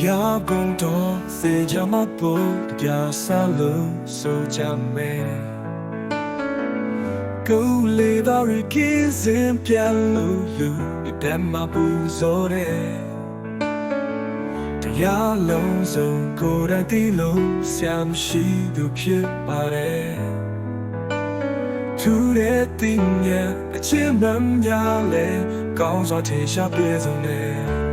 တရားကုန်တော့စေချမဖို့တရားစားလို့ဆိုကြမယ်ကိုယ်လေးတော်ရကင်းစင်ပြန်လို့လူတမ်းမပူဇော်တဲ့တရားလုံးစုံကိုယ်တိုင်တီးလို့ဆရာမရှိသူဖြစ်ပါတယ်သူရဲ့တင်ရဲ့အချင်းမများလဲကောင်းစွာထင်ရှားပြည့်စုံတယ်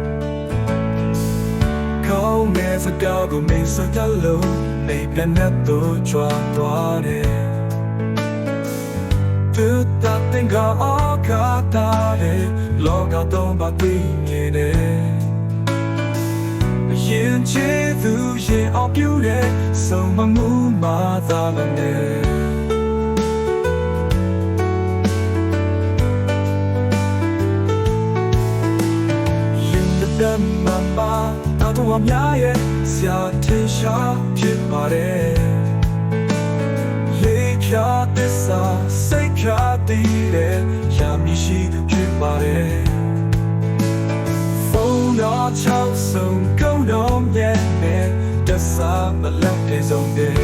ကောင်းတဲ့စကားကိုမင်းစကားလို့နေပြန်တဲ့သူကြွားသွားတယ်သူတာတင်ကအော်ကားတာတယ်လောကတော့မသိနေတယ်ရင်ချေသူရင်အောင်ပြူတဲ့ဆုံးမမှုမှသာမနဲ့ရင်တမ်း မမတော့တော့များရဲ့ဆရာထင်ရှားဖြစ်ပါတယ်လေးဖြာသစ္စာစိတ်ဖြာတည်တဲ့ရာမရှိသူဖြစ်ပါတယ်ဖုန်းတော့ချောက်ဆုံးကုန်းတော့မြဲနဲ့တစ္စာမလက်တဲ့ဆုံးတဲ့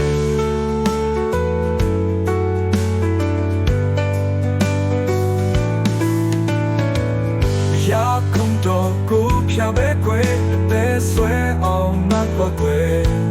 ရာကုန်တော့ကိုဖြာပဲကွယ်တဲ ဆွဲအောင်မှတ်ပါကွယ်